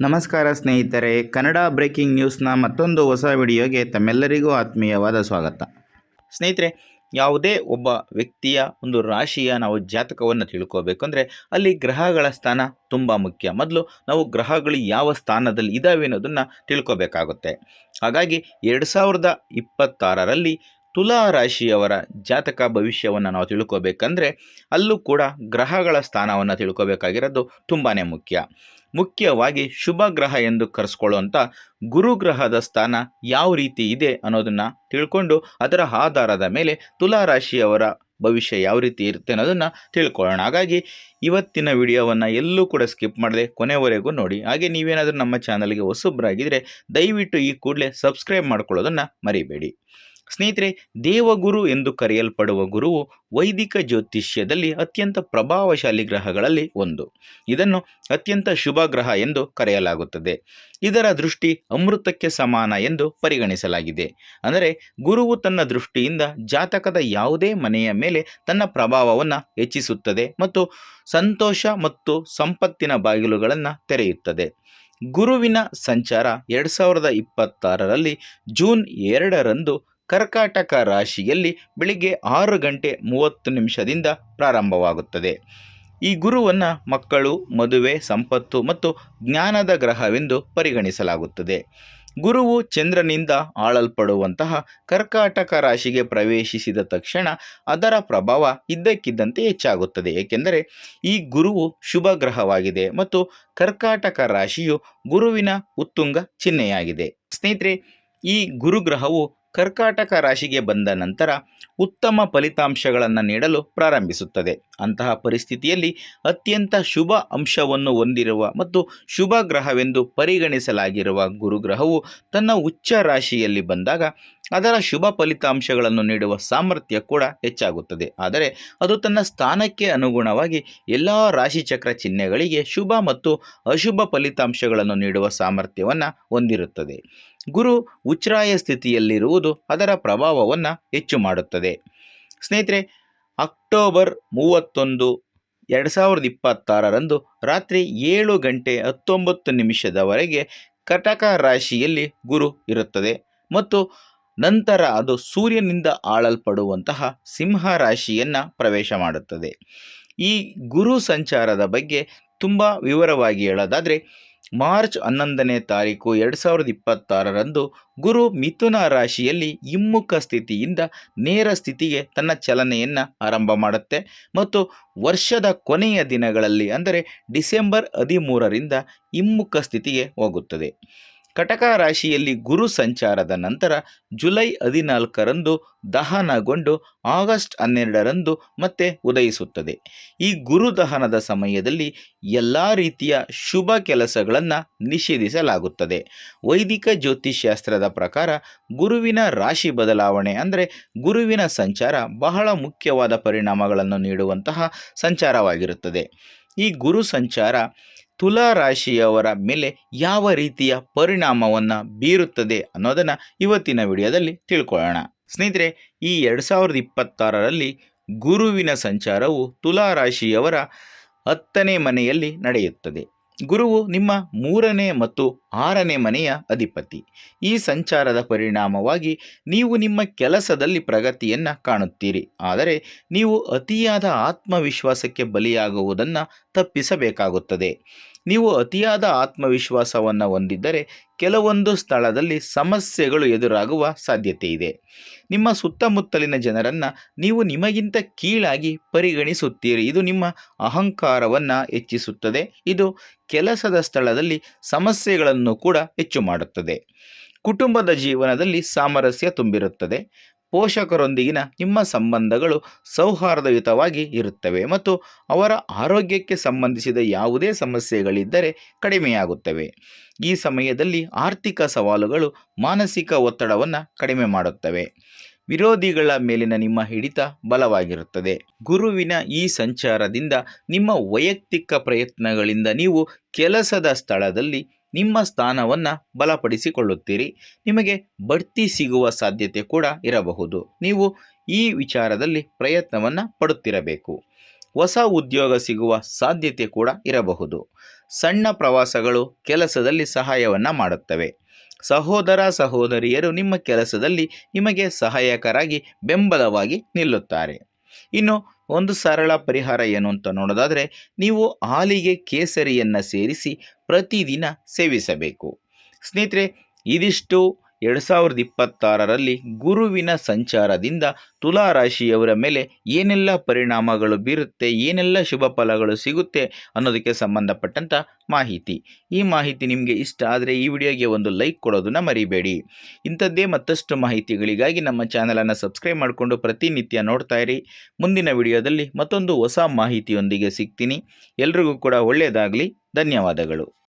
ನಮಸ್ಕಾರ ಸ್ನೇಹಿತರೆ, ಕನ್ನಡ ಬ್ರೇಕಿಂಗ್ ನ್ಯೂಸ್ನ ಮತ್ತೊಂದು ಹೊಸ ವಿಡಿಯೋಗೆ ತಮ್ಮೆಲ್ಲರಿಗೂ ಆತ್ಮೀಯವಾದ ಸ್ವಾಗತ. ಸ್ನೇಹಿತರೆ, ಯಾವುದೇ ಒಬ್ಬ ವ್ಯಕ್ತಿಯ ಒಂದು ರಾಶಿಯ ನಾವು ಜಾತಕವನ್ನು ತಿಳ್ಕೋಬೇಕಂದ್ರೆ ಅಲ್ಲಿ ಗ್ರಹಗಳ ಸ್ಥಾನ ತುಂಬ ಮುಖ್ಯ. ಮೊದಲು ನಾವು ಗ್ರಹಗಳು ಯಾವ ಸ್ಥಾನದಲ್ಲಿ ಇದ್ದಾವೆ ಅನ್ನೋದನ್ನು ತಿಳ್ಕೋಬೇಕಾಗುತ್ತೆ. ಹಾಗಾಗಿ ಎರಡು ಸಾವಿರದ ಇಪ್ಪತ್ತಾರರಲ್ಲಿ ತುಲಾ ರಾಶಿಯವರ ಜಾತಕ ಭವಿಷ್ಯವನ್ನು ನಾವು ತಿಳ್ಕೋಬೇಕಂದ್ರೆ ಅಲ್ಲೂ ಕೂಡ ಗ್ರಹಗಳ ಸ್ಥಾನವನ್ನು ತಿಳ್ಕೋಬೇಕಾಗಿರೋದು ತುಂಬಾ ಮುಖ್ಯ. ಮುಖ್ಯವಾಗಿ ಶುಭ ಗ್ರಹ ಎಂದು ಕರೆಸ್ಕೊಳ್ಳುವಂಥ ಗುರುಗ್ರಹದ ಸ್ಥಾನ ಯಾವ ರೀತಿ ಇದೆ ಅನ್ನೋದನ್ನು ತಿಳ್ಕೊಂಡು ಅದರ ಆಧಾರದ ಮೇಲೆ ತುಲಾ ರಾಶಿಯವರ ಭವಿಷ್ಯ ಯಾವ ರೀತಿ ಇರುತ್ತೆ ಅನ್ನೋದನ್ನು ತಿಳ್ಕೊಳ್ಳೋಣ. ಹಾಗಾಗಿ ಇವತ್ತಿನ ವಿಡಿಯೋವನ್ನು ಎಲ್ಲೂ ಕೂಡ ಸ್ಕಿಪ್ ಮಾಡದೆ ಕೊನೆವರೆಗೂ ನೋಡಿ. ಹಾಗೆ ನೀವೇನಾದರೂ ನಮ್ಮ ಚಾನಲ್ಗೆ ಹೊಸಬ್ರಾಗಿದ್ದರೆ ದಯವಿಟ್ಟು ಈ ಕೂಡಲೇ ಸಬ್ಸ್ಕ್ರೈಬ್ ಮಾಡ್ಕೊಳ್ಳೋದನ್ನು ಮರಿಬೇಡಿ. ಸ್ನೇಹಿತರೆ, ದೇವಗುರು ಎಂದು ಕರೆಯಲ್ಪಡುವ ಗುರುವು ವೈದಿಕ ಜ್ಯೋತಿಷ್ಯದಲ್ಲಿ ಅತ್ಯಂತ ಪ್ರಭಾವಶಾಲಿ ಗ್ರಹಗಳಲ್ಲಿ ಒಂದು. ಇದನ್ನು ಅತ್ಯಂತ ಶುಭ ಗ್ರಹ ಎಂದು ಕರೆಯಲಾಗುತ್ತದೆ. ಇದರ ದೃಷ್ಟಿ ಅಮೃತಕ್ಕೆ ಸಮಾನ ಎಂದು ಪರಿಗಣಿಸಲಾಗಿದೆ. ಅಂದರೆ, ಗುರುವು ತನ್ನ ದೃಷ್ಟಿಯಿಂದ ಜಾತಕದ ಯಾವುದೇ ಮನೆಯ ಮೇಲೆ ತನ್ನ ಪ್ರಭಾವವನ್ನು ಹೆಚ್ಚಿಸುತ್ತದೆ ಮತ್ತು ಸಂತೋಷ ಮತ್ತು ಸಂಪತ್ತಿನ ಬಾಗಿಲುಗಳನ್ನು ತೆರೆಯುತ್ತದೆ. ಗುರುವಿನ ಸಂಚಾರ ಎರಡು ಸಾವಿರದ ಇಪ್ಪತ್ತಾರರಲ್ಲಿ ಜೂನ್ ಎರಡರಂದು ಕರ್ಕಾಟಕ ರಾಶಿಯಲ್ಲಿ ಬೆಳಿಗ್ಗೆ ಆರು ಗಂಟೆ ಮೂವತ್ತು ನಿಮಿಷದಿಂದ ಪ್ರಾರಂಭವಾಗುತ್ತದೆ. ಈ ಗುರುವನ್ನು ಮಕ್ಕಳು, ಮದುವೆ, ಸಂಪತ್ತು ಮತ್ತು ಜ್ಞಾನದ ಗ್ರಹವೆಂದು ಪರಿಗಣಿಸಲಾಗುತ್ತದೆ. ಗುರುವು ಚಂದ್ರನಿಂದ ಆಳಲ್ಪಡುವಂತಹ ಕರ್ಕಾಟಕ ರಾಶಿಗೆ ಪ್ರವೇಶಿಸಿದ ತಕ್ಷಣ ಅದರ ಪ್ರಭಾವ ಇದ್ದಕ್ಕಿದ್ದಂತೆ ಹೆಚ್ಚಾಗುತ್ತದೆ. ಏಕೆಂದರೆ ಈ ಗುರುವು ಶುಭ ಗ್ರಹವಾಗಿದೆ ಮತ್ತು ಕರ್ಕಾಟಕ ರಾಶಿಯು ಗುರುವಿನ ಉತ್ತುಂಗ ಚಿಹ್ನೆಯಾಗಿದೆ. ಸ್ನೇಹಿತರೆ, ಈ ಗುರುಗ್ರಹವು ಕರ್ಕಾಟಕ ರಾಶಿಗೆ ಬಂದ ನಂತರ ಉತ್ತಮ ಫಲಿತಾಂಶಗಳನ್ನು ನೀಡಲು ಪ್ರಾರಂಭಿಸುತ್ತದೆ. ಅಂತಹ ಪರಿಸ್ಥಿತಿಯಲ್ಲಿ ಅತ್ಯಂತ ಶುಭ ಅಂಶವನ್ನು ಹೊಂದಿರುವ ಮತ್ತು ಶುಭ ಗ್ರಹವೆಂದು ಪರಿಗಣಿಸಲಾಗಿರುವ ಗುರುಗ್ರಹವು ತನ್ನ ಉಚ್ಚ ರಾಶಿಯಲ್ಲಿ ಬಂದಾಗ ಅದರ ಶುಭ ಫಲಿತಾಂಶಗಳನ್ನು ನೀಡುವ ಸಾಮರ್ಥ್ಯ ಕೂಡ ಹೆಚ್ಚಾಗುತ್ತದೆ. ಆದರೆ ಅದು ತನ್ನ ಸ್ಥಾನಕ್ಕೆ ಅನುಗುಣವಾಗಿ ಎಲ್ಲ ರಾಶಿಚಕ್ರ ಚಿಹ್ನೆಗಳಿಗೆ ಶುಭ ಮತ್ತು ಅಶುಭ ಫಲಿತಾಂಶಗಳನ್ನು ನೀಡುವ ಸಾಮರ್ಥ್ಯವನ್ನು ಹೊಂದಿರುತ್ತದೆ. ಗುರು ಉಚ್ಛ್ರಾಯ ಸ್ಥಿತಿಯಲ್ಲಿರುವುದು ಅದರ ಪ್ರಭಾವವನ್ನು ಹೆಚ್ಚು ಮಾಡುತ್ತದೆ. ಸ್ನೇಹಿತರೆ, ಅಕ್ಟೋಬರ್ ಮೂವತ್ತೊಂದು ಎರಡು ಸಾವಿರದ ಇಪ್ಪತ್ತಾರರಂದು ರಾತ್ರಿ ಏಳು ಗಂಟೆ ಹತ್ತೊಂಬತ್ತು ನಿಮಿಷದವರೆಗೆ ಕಟಕ ರಾಶಿಯಲ್ಲಿ ಗುರು ಇರುತ್ತದೆ ಮತ್ತು ನಂತರ ಅದು ಸೂರ್ಯನಿಂದ ಆಳಲ್ಪಡುವಂತಹ ಸಿಂಹ ರಾಶಿಯನ್ನು ಪ್ರವೇಶ ಮಾಡುತ್ತದೆ. ಈ ಗುರು ಸಂಚಾರದ ಬಗ್ಗೆ ತುಂಬ ವಿವರವಾಗಿ ಹೇಳೋದಾದರೆ ಮಾರ್ಚ್ ಹನ್ನೊಂದನೇ ತಾರೀಕು ಎರಡು ಸಾವಿರದ ಇಪ್ಪತ್ತಾರರಂದು ಗುರು ಮಿಥುನ ರಾಶಿಯಲ್ಲಿ ಹಿಮ್ಮುಖ ಸ್ಥಿತಿಯಿಂದ ನೇರ ಸ್ಥಿತಿಗೆ ತನ್ನ ಚಲನೆಯನ್ನು ಆರಂಭ ಮಾಡುತ್ತೆ. ಮತ್ತು ವರ್ಷದ ಕೊನೆಯ ದಿನಗಳಲ್ಲಿ, ಅಂದರೆ ಡಿಸೆಂಬರ್ ಹದಿಮೂರರಿಂದ ಹಿಮ್ಮುಖ ಸ್ಥಿತಿಗೆ ಹೋಗುತ್ತದೆ. ಕಟಕ ರಾಶಿಯಲ್ಲಿ ಗುರು ಸಂಚಾರದ ನಂತರ ಜುಲೈ ಹದಿನಾಲ್ಕರಂದು ದಹನಗೊಂಡು ಆಗಸ್ಟ್ ಹನ್ನೆರಡರಂದು ಮತ್ತೆ ಉದಯಿಸುತ್ತದೆ. ಈ ಗುರು ದಹನದ ಸಮಯದಲ್ಲಿ ಎಲ್ಲ ರೀತಿಯ ಶುಭ ಕೆಲಸಗಳನ್ನು ನಿಷೇಧಿಸಲಾಗುತ್ತದೆ. ವೈದಿಕ ಜ್ಯೋತಿಷ್ಶಾಸ್ತ್ರದ ಪ್ರಕಾರ ಗುರುವಿನ ರಾಶಿ ಬದಲಾವಣೆ ಅಂದರೆ ಗುರುವಿನ ಸಂಚಾರ ಬಹಳ ಮುಖ್ಯವಾದ ಪರಿಣಾಮಗಳನ್ನು ನೀಡುವಂತಹ ಸಂಚಾರವಾಗಿರುತ್ತದೆ. ಈ ಗುರು ಸಂಚಾರ ತುಲಾ ರಾಶಿಯವರ ಮೇಲೆ ಯಾವ ರೀತಿಯ ಪರಿಣಾಮವನ್ನು ಬೀರುತ್ತದೆ ಅನ್ನೋದನ್ನು ಇವತ್ತಿನ ವಿಡಿಯೋದಲ್ಲಿ ತಿಳ್ಕೊಳ್ಳೋಣ. ಸ್ನೇಹಿತರೆ, ಈ ಎರಡು ಸಾವಿರದ ಇಪ್ಪತ್ತಾರರಲ್ಲಿ ಗುರುವಿನ ಸಂಚಾರವು ತುಲಾ ರಾಶಿಯವರ ಹತ್ತನೇ ಮನೆಯಲ್ಲಿ ನಡೆಯುತ್ತದೆ. ಗುರುವು ನಿಮ್ಮ ಮೂರನೇ ಮತ್ತು ಆರನೇ ಮನೆಯ ಅಧಿಪತಿ. ಈ ಸಂಚಾರದ ಪರಿಣಾಮವಾಗಿ ನೀವು ನಿಮ್ಮ ಕೆಲಸದಲ್ಲಿ ಪ್ರಗತಿಯನ್ನು ಕಾಣುತ್ತೀರಿ. ಆದರೆ, ನೀವು ಅತಿಯಾದ ಆತ್ಮವಿಶ್ವಾಸಕ್ಕೆ ಬಲಿಯಾಗುವುದನ್ನು ತಪ್ಪಿಸಬೇಕಾಗುತ್ತದೆ. ನೀವು ಅತಿಯಾದ ಆತ್ಮವಿಶ್ವಾಸವನ್ನು ಹೊಂದಿದ್ದರೆ ಕೆಲವೊಂದು ಸ್ಥಳದಲ್ಲಿ ಸಮಸ್ಯೆಗಳು ಎದುರಾಗುವ ಸಾಧ್ಯತೆ ಇದೆ. ನಿಮ್ಮ ಸುತ್ತಮುತ್ತಲಿನ ಜನರನ್ನು ನೀವು ನಿಮಗಿಂತ ಕೀಳಾಗಿ ಪರಿಗಣಿಸುತ್ತೀರಿ. ಇದು ನಿಮ್ಮ ಅಹಂಕಾರವನ್ನು ಹೆಚ್ಚಿಸುತ್ತದೆ. ಇದು ಕೆಲಸದ ಸ್ಥಳದಲ್ಲಿ ಸಮಸ್ಯೆಗಳನ್ನು ಕೂಡ ಹೆಚ್ಚು ಮಾಡುತ್ತದೆ. ಕುಟುಂಬದ ಜೀವನದಲ್ಲಿ ಸಾಮರಸ್ಯ ತುಂಬಿರುತ್ತದೆ. ಪೋಷಕರೊಂದಿಗಿನ ನಿಮ್ಮ ಸಂಬಂಧಗಳು ಸೌಹಾರ್ದಯುತವಾಗಿ ಇರುತ್ತವೆ ಮತ್ತು ಅವರ ಆರೋಗ್ಯಕ್ಕೆ ಸಂಬಂಧಿಸಿದ ಯಾವುದೇ ಸಮಸ್ಯೆಗಳಿದ್ದರೆ ಕಡಿಮೆಯಾಗುತ್ತವೆ. ಈ ಸಮಯದಲ್ಲಿ ಆರ್ಥಿಕ ಸವಾಲುಗಳು ಮಾನಸಿಕ ಒತ್ತಡವನ್ನು ಕಡಿಮೆ ಮಾಡುತ್ತವೆ. ವಿರೋಧಿಗಳ ಮೇಲಿನ ನಿಮ್ಮ ಹಿಡಿತ ಬಲವಾಗಿರುತ್ತದೆ. ಗುರುವಿನ ಈ ಸಂಚಾರದಿಂದ ನಿಮ್ಮ ವೈಯಕ್ತಿಕ ಪ್ರಯತ್ನಗಳಿಂದ ನೀವು ಕೆಲಸದ ಸ್ಥಳದಲ್ಲಿ ನಿಮ್ಮ ಸ್ಥಾನವನ್ನು ಬಲಪಡಿಸಿಕೊಳ್ಳುತ್ತೀರಿ. ನಿಮಗೆ ಬಡ್ತಿ ಸಿಗುವ ಸಾಧ್ಯತೆ ಕೂಡ ಇರಬಹುದು. ನೀವು ಈ ವಿಚಾರದಲ್ಲಿ ಪ್ರಯತ್ನವನ್ನು ಪಡುತ್ತಿರಬೇಕು. ಹೊಸ ಉದ್ಯೋಗ ಸಿಗುವ ಸಾಧ್ಯತೆ ಕೂಡ ಇರಬಹುದು. ಸಣ್ಣ ಪ್ರವಾಸಗಳು ಕೆಲಸದಲ್ಲಿ ಸಹಾಯವನ್ನು ಮಾಡುತ್ತವೆ. ಸಹೋದರ ಸಹೋದರಿಯರು ನಿಮ್ಮ ಕೆಲಸದಲ್ಲಿ ನಿಮಗೆ ಸಹಾಯಕರಾಗಿ ಬೆಂಬಲವಾಗಿ ನಿಲ್ಲುತ್ತಾರೆ. ಇನ್ನು ಒಂದು ಸರಳ ಪರಿಹಾರ ಏನು ಅಂತ ನೋಡೋದಾದರೆ, ನೀವು ಹಾಲಿಗೆ ಕೇಸರಿಯನ್ನು ಸೇರಿಸಿ ಪ್ರತಿದಿನ ಸೇವಿಸಬೇಕು. ಸ್ನೇಹಿತರೆ ಇದಿಷ್ಟು ಎರಡು ಸಾವಿರದ ಇಪ್ಪತ್ತಾರರಲ್ಲಿ ಗುರುವಿನ ಸಂಚಾರದಿಂದ ತುಲಾ ರಾಶಿಯವರ ಮೇಲೆ ಏನೆಲ್ಲ ಪರಿಣಾಮಗಳು ಬೀರುತ್ತೆ, ಏನೆಲ್ಲ ಶುಭ ಫಲಗಳು ಸಿಗುತ್ತೆ ಅನ್ನೋದಕ್ಕೆ ಸಂಬಂಧಪಟ್ಟಂಥ ಮಾಹಿತಿ. ಈ ಮಾಹಿತಿ ನಿಮಗೆ ಇಷ್ಟ ಆದರೆ ಈ ವಿಡಿಯೋಗೆ ಒಂದು ಲೈಕ್ ಕೊಡೋದನ್ನು ಮರಿಬೇಡಿ. ಇಂಥದ್ದೇ ಮತ್ತಷ್ಟು ಮಾಹಿತಿಗಳಿಗಾಗಿ ನಮ್ಮ ಚಾನಲನ್ನು ಸಬ್ಸ್ಕ್ರೈಬ್ ಮಾಡಿಕೊಂಡು ಪ್ರತಿನಿತ್ಯ ನೋಡ್ತಾ ಇರಿ. ಮುಂದಿನ ವಿಡಿಯೋದಲ್ಲಿ ಮತ್ತೊಂದು ಹೊಸ ಮಾಹಿತಿಯೊಂದಿಗೆ ಸಿಗ್ತೀನಿ. ಎಲ್ರಿಗೂ ಕೂಡ ಒಳ್ಳೆಯದಾಗಲಿ. ಧನ್ಯವಾದಗಳು.